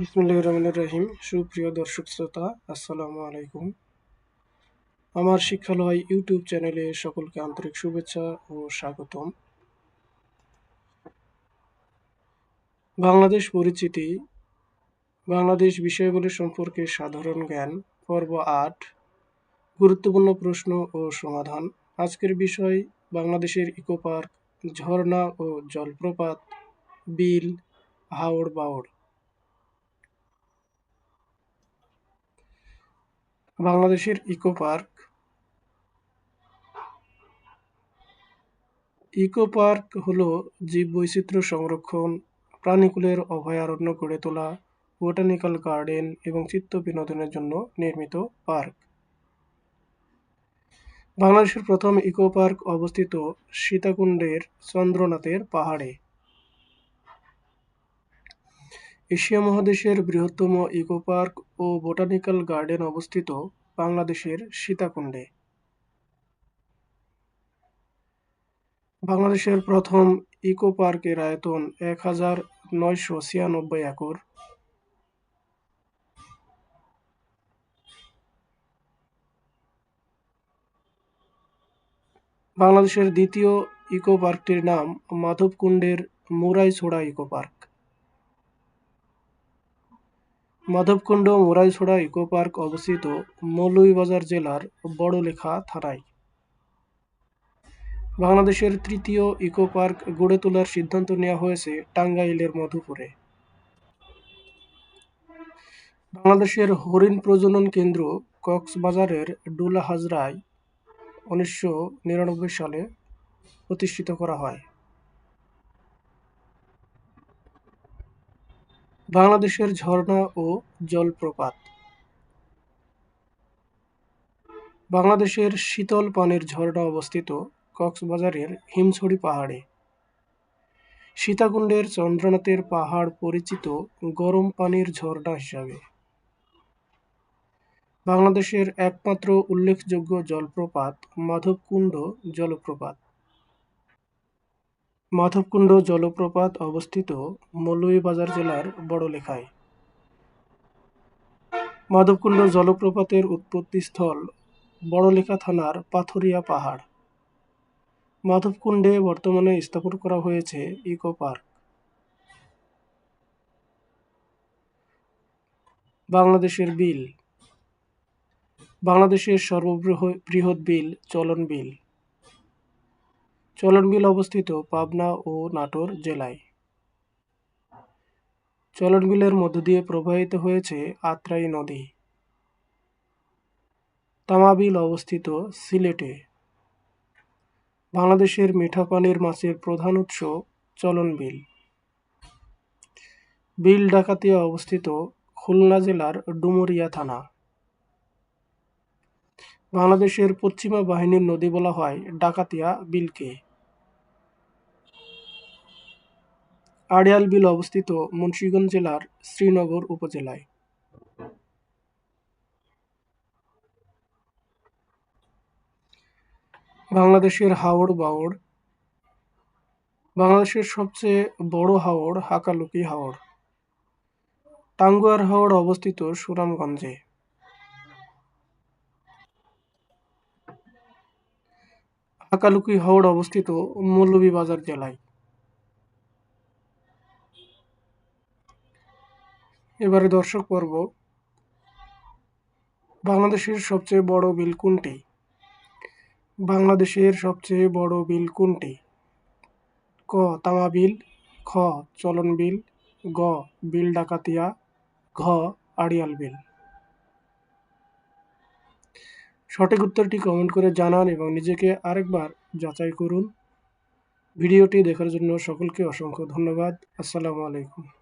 বিসমুল্লাহ রহমান রহিম। সুপ্রিয় দর্শক শ্রোতা, আসসালামু আলাইকুম। আমার শিক্ষালয় ইউটিউব চ্যানেলে সকলকে আন্তরিক শুভেচ্ছা ও স্বাগতম। বাংলাদেশ পরিচিতি, বাংলাদেশ বিষয়গুলি সম্পর্কে সাধারণ জ্ঞান, পর্ব আট, গুরুত্বপূর্ণ প্রশ্ন ও সমাধান। আজকের বিষয়, বাংলাদেশের ইকো পার্ক ঝর্ণা ও জলপ্রপাত, বিল, হাওড় বাওড়। বাংলাদেশের ইকো পার্ক। ইকো পার্ক হল জীববৈচিত্র্য সংরক্ষণ, প্রাণীকুলের অভয়ারণ্য গড়ে তোলা, বোটানিক্যাল গার্ডেন এবং চিত্ত বিনোদনের জন্য নির্মিত পার্ক। বাংলাদেশের প্রথম ইকো পার্ক অবস্থিত সীতাকুণ্ডের চন্দ্রনাথের পাহাড়ে। এশিয়া মহাদেশের বৃহত্তম ইকো পার্ক ও বোটানিক্যাল গার্ডেন অবস্থিত বাংলাদেশের সীতাকুণ্ডে। বাংলাদেশের প্রথম ইকো পার্কের আয়তন এক হাজার নয়শো ছিয়ানব্বই একর। বাংলাদেশের দ্বিতীয় ইকো পার্কটির নাম মাধবকুণ্ডের Muraichhara eco park Madhabkunda, Muraichhara eco park অবস্থিত মৌলভীবাজার জেলার বড়লেখা থানায়। বাংলাদেশের তৃতীয় ইকো পার্ক গড়ে তোলার সিদ্ধান্ত নেওয়া হয়েছে টাঙ্গাইলের মধুপুরে। বাংলাদেশের হরিণ প্রজনন কেন্দ্র কক্সবাজারের ডুলা হাজরায় উনিশশো নিরানব্বই সালে প্রতিষ্ঠিত করা হয়। বাংলাদেশের ঝর্ণা ও জলপ্রপাত। বাংলাদেশের শীতল পানির ঝর্ণা অবস্থিত কক্সবাজারের হিমছড়ি পাহাড়ে। সীতাকুণ্ডের চন্দ্রনাথের পাহাড় পরিচিত গরম পানির ঝর্ণা হিসাবে। বাংলাদেশের একমাত্র উল্লেখযোগ্য জলপ্রপাত মাধবকুণ্ড জলপ্রপাত। মাধবকুণ্ড জলপ্রপাত অবস্থিত মৌলভীবাজার জেলার বড়লেখায়। মাধবকুণ্ড জলপ্রপাতের উৎপত্তিস্থল বড়লেখা থানার পাথরিয়া পাহাড়। মাধবকুণ্ডে বর্তমানে স্থাপন করা হয়েছে ইকো পার্ক। বাংলাদেশের বিল। বাংলাদেশের সর্ববৃহৎ বিল, চলন বিল। চলন বিল অবস্থিত পাবনা ও নাটোর জেলায়। চলন বিলের মধ্য দিয়ে প্রবাহিত হয়েছে আত্রাই নদী। তামাবিল অবস্থিত সিলেটে। বাংলাদেশের মিঠা পানির মাছের প্রধান উৎস চলন বিল বিল ডাকাতিয়া অবস্থিত খুলনা জেলার ডুমুরিয়া থানা। বাংলাদেশের পশ্চিমা বাহিনীর নদী বলা হয় ডাকাতিয়া বিলকে। আড়িয়াল বিল অবস্থিত মুন্সিগঞ্জ জেলার শ্রীনগর উপজেলায়। বাংলাদেশের হাওড় বাওড়। বাংলাদেশের সবচেয়ে বড় হাওড় হাকালুকি হাওড়। টাঙ্গুয়ার হাওড় অবস্থিত সুনামগঞ্জে। হাকালুকি হাওড় অবস্থিত মৌলভীবাজার জেলায়। এবারে দর্শক পর্ব। বাংলাদেশের সবচেয়ে বড় বিল কোনটি? বাংলাদেশের সবচেয়ে বড় বিল কোনটি? ক, তামা বিল, খ, চলন বিল, গ, বিল ডাকাতিয়া, ঘ, আড়িয়াল বিল। সঠিক উত্তরটি কমেন্ট করে জানান এবং নিজেকে আরেকবার যাচাই করুন। ভিডিওটি দেখার জন্য সকলকে অসংখ্য ধন্যবাদ। আসসালামু আলাইকুম।